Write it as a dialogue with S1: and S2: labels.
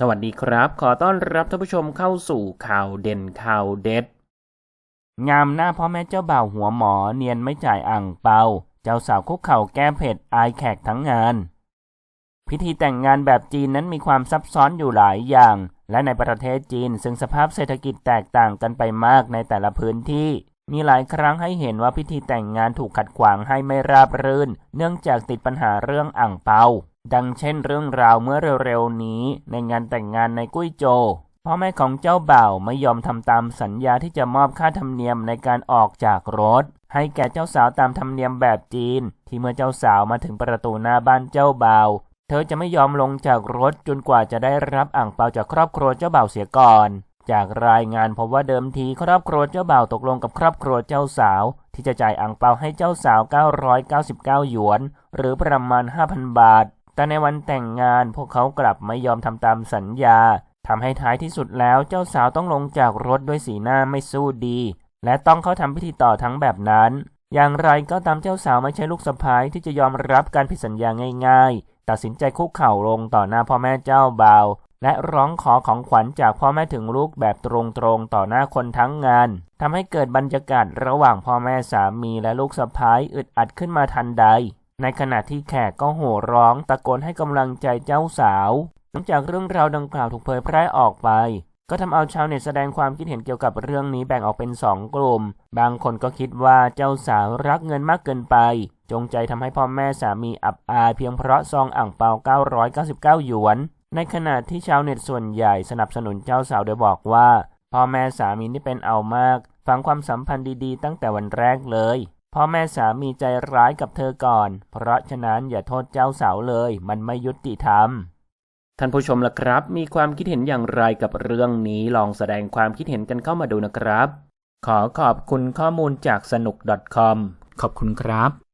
S1: สวัสดีครับ ขอต้อนรับท่านผู้ชมเข้าสู่ข่าวเด่นข่าวเด็ด งามหน้าพ่อแม่เจ้าบ่าวหัวหมอเนียนไม่จ่ายอ่างเปา เจ้าสาวคุกเข่าแก้เผ็ดอายแขกทั้งงาน พิธีแต่งงานแบบจีนนั้นมีความซับซ้อนอยู่หลายอย่าง และในประเทศจีนซึ่งสภาพเศรษฐกิจแตกต่างกันไปมากในแต่ละพื้นที่ มีหลายครั้งให้เห็นว่าพิธีแต่งงานถูกขัดขวางให้ไม่ราบรื่น เนื่องจากติดปัญหาเรื่องอ่างเปา ดังเช่นเรื่องราวเมื่อเร็วๆนี้ในงานแต่งงานในกุ้ยโจพ่อแม่ของเจ้าบ่าวไม่ยอมทำตามสัญญาที่จะมอบค่าธรรมเนียมในการออกจากรถ ให้แก่เจ้าสาวตามธรรมเนียมแบบจีน ที่เมื่อเจ้าสาวมาถึงประตูหน้าบ้านเจ้าบ่าว เธอจะไม่ยอมลงจากรถจนกว่าจะได้รับอ่างเปาจากครอบครัวเจ้าบ่าวเสียก่อน จากรายงานพบว่าเดิมทีครอบครัวเจ้าบ่าวตกลงกับครอบครัวเจ้าสาว ที่จะจ่ายอ่างเปาให้เจ้าสาว 999 หยวน หรือประมาณ 5,000 บาท แต่ในวันแต่งงานพวกเขากลับไม่ยอมทำตามสัญญาทำให้ท้ายที่สุดแล้วเจ้าสาวต้องลงจากรถด้วยสีหน้าไม่สู้ดี และต้องเข้าทำพิธีต่อทั้งแบบนั้น อย่างไรก็ตามเจ้าสาวไม่ใช่ลูกสะพ้ายที่จะยอมรับการผิดสัญญาง่ายๆ ตัดสินใจคุกเข่าลงต่อหน้าพ่อแม่เจ้าบ่าวและร้องขอของขวัญจากพ่อแม่ถึงลูกแบบตรงๆต่อหน้าคนทั้งงานทำให้เกิดบรรยากาศระหว่างพ่อแม่สามีและลูกสะพ้ายอึดอัดขึ้นมาทันใด ในขณะที่แขกก็โห่ร้องตะโกนให้กำลังใจเจ้าสาว หลังจากเรื่องราวดังกล่าวถูกเผยแพร่ออกไป ก็ทำเอาชาวเน็ตแสดงความคิดเห็นเกี่ยวกับเรื่องนี้แบ่งออกเป็นสองกลุ่ม บางคนก็คิดว่าเจ้าสาวรักเงินมากเกินไป จงใจทำให้พ่อแม่สามีอับอายเพียงเพราะซองอ่างเปา 999 หยวน ในขณะที่ชาวเน็ตส่วนใหญ่สนับสนุนเจ้าสาวโดยบอกว่า พ่อแม่สามีนี่เป็นเอามากฝังความสัมพันธ์ดีๆ ตั้งแต่วันแรกเลย พ่อแม่สามีใจร้ายกับเธอก่อน เพราะฉะนั้นอย่าโทษเจ้าสาวเลย มันไม่ยุติธรรม ท่านผู้ชมล่ะครับ มีความคิดเห็นอย่างไรกับเรื่องนี้ลองแสดงความคิดเห็นกันเข้ามาดูนะครับ ขอขอบคุณข้อมูลจากสนุก .com ขอบคุณครับ